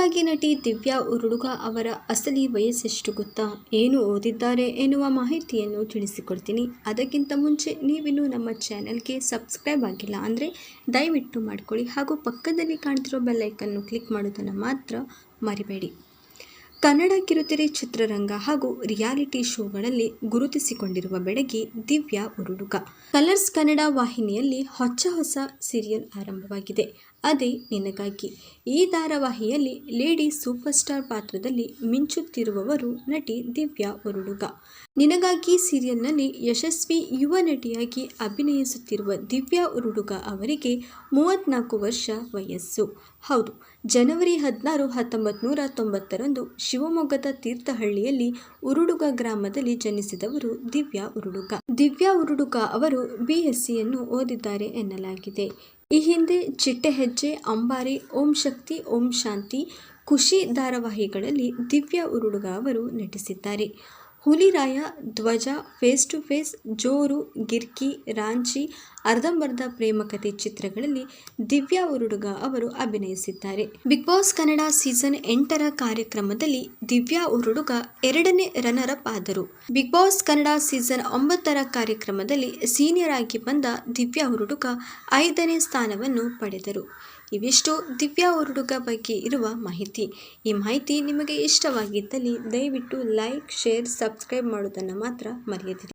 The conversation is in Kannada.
ನಿನಗಾಗಿ ನಟಿ ದಿವ್ಯಾ ಉರುಡುಗ ಅವರ ಅಸಲಿ ವಯಸ್ಸೆಷ್ಟು ಗೊತ್ತಾ? ಏನು ಓದಿದ್ದಾರೆ ಎನ್ನುವ ಮಾಹಿತಿಯನ್ನು ತಿಳಿಸಿಕೊಡ್ತೀನಿ. ಅದಕ್ಕಿಂತ ಮುಂಚೆ ನೀವಿನ್ನೂ ನಮ್ಮ ಚಾನೆಲ್ಗೆ ಸಬ್ಸ್ಕ್ರೈಬ್ ಆಗಿಲ್ಲ ಅಂದರೆ ದಯವಿಟ್ಟು ಮಾಡಿಕೊಳ್ಳಿ ಹಾಗೂ ಪಕ್ಕದಲ್ಲಿ ಕಾಣ್ತಿರೋ ಬೆಲ್ಲೈಕನ್ನು ಕ್ಲಿಕ್ ಮಾಡೋದನ್ನು ಮಾತ್ರ ಮರಿಬೇಡಿ. ಕನ್ನಡ ಕಿರುತೆರೆ ಚಿತ್ರರಂಗ ಹಾಗೂ ರಿಯಾಲಿಟಿ ಶೋಗಳಲ್ಲಿ ಗುರುತಿಸಿಕೊಂಡಿರುವ ಬೆಡಗಿ ದಿವ್ಯಾ ಉರುಡುಗ ಕಲರ್ಸ್ ಕನ್ನಡ ವಾಹಿನಿಯಲ್ಲಿ ಹೊಚ್ಚ ಹೊಸ ಸೀರಿಯಲ್ ಆರಂಭವಾಗಿದೆ. ಅದೇ ನಿನಗಾಗಿ. ಈ ಧಾರಾವಾಹಿಯಲ್ಲಿ ಲೇಡಿ ಸೂಪರ್ ಸ್ಟಾರ್ ಪಾತ್ರದಲ್ಲಿ ಮಿಂಚುತ್ತಿರುವವರು ನಟಿ ದಿವ್ಯಾ ಉರುಡುಗ ನಿನಗಾಗಿ ಸೀರಿಯಲ್ನಲ್ಲಿ ಯಶಸ್ವಿ ಯುವ ನಟಿಯಾಗಿ ಅಭಿನಯಿಸುತ್ತಿರುವ ದಿವ್ಯಾ ಉರುಡುಗ ಅವರಿಗೆ ಮೂವತ್ತ್ನಾಲ್ಕು ವರ್ಷ ವಯಸ್ಸು. ಹೌದು, ಜನವರಿ ಹದಿನಾರು ಹತ್ತೊಂಬತ್ತು ನೂರ ತೊಂಬತ್ತರಂದು ಶಿವಮೊಗ್ಗದ ತೀರ್ಥಹಳ್ಳಿಯಲ್ಲಿ ಉರುಡುಗ ಗ್ರಾಮದಲ್ಲಿ ಜನಿಸಿದವರು ದಿವ್ಯಾ ಉರುಡುಗ. ದಿವ್ಯಾ ಉರುಡುಗ ಅವರು ಬಿಎಸ್ಸಿಯನ್ನು ಓದಿದ್ದಾರೆ ಎನ್ನಲಾಗಿದೆ. ಈ ಹಿಂದೆ ಚಿಟ್ಟೆ ಹೆಜ್ಜೆ ಅಂಬಾರಿ, ಓಂ ಶಕ್ತಿ, ಓಂ ಶಾಂತಿ, ಖುಷಿ ಧಾರಾವಾಹಿಗಳಲ್ಲಿ ದಿವ್ಯಾ ಉರುಡುಗ ಅವರು ನಟಿಸಿದ್ದಾರೆ. ಹುಲಿರಾಯ, ಧ್ವಜ ಫೇಸ್ ಟು ಫೇಸ್ ಜೋರು, ಗಿರ್ಕಿ, ರಾಂಚಿ, ಅರ್ಧಂಬರ್ಧ ಪ್ರೇಮಕಥೆ ಚಿತ್ರಗಳಲ್ಲಿ ದಿವ್ಯಾ ಉರುಡುಗ ಅವರು ಅಭಿನಯಿಸಿದ್ದಾರೆ. ಬಿಗ್ ಬಾಸ್ ಕನ್ನಡ ಸೀಸನ್ ಎಂಟರ ಕಾರ್ಯಕ್ರಮದಲ್ಲಿ ದಿವ್ಯಾ ಉರುಡುಗ ಎರಡನೇ ರನ್ನರ್ ಅಪ್ ಆದರು. ಬಿಗ್ ಬಾಸ್ ಕನ್ನಡ ಸೀಸನ್ ಒಂಬತ್ತರ ಕಾರ್ಯಕ್ರಮದಲ್ಲಿ ಸೀನಿಯರ್ ಆಗಿ ಬಂದ ದಿವ್ಯಾ ಉರುಡುಗ ಐದನೇ ಸ್ಥಾನವನ್ನು ಪಡೆದರು. ಇವಿಷ್ಟು ದಿವ್ಯಾ ಉರುಡುಗ ಬಗ್ಗೆ ಇರುವ ಮಾಹಿತಿ. ಈ ಮಾಹಿತಿ ನಿಮಗೆ ಇಷ್ಟವಾಗಿದ್ದಲ್ಲಿ ದಯವಿಟ್ಟು ಲೈಕ್, ಶೇರ್, ಸಬ್ಸ್ಕ್ರೈಬ್ ಮಾಡೋದನ್ನು ಮಾತ್ರ ಮರೆಯದಿರಿ.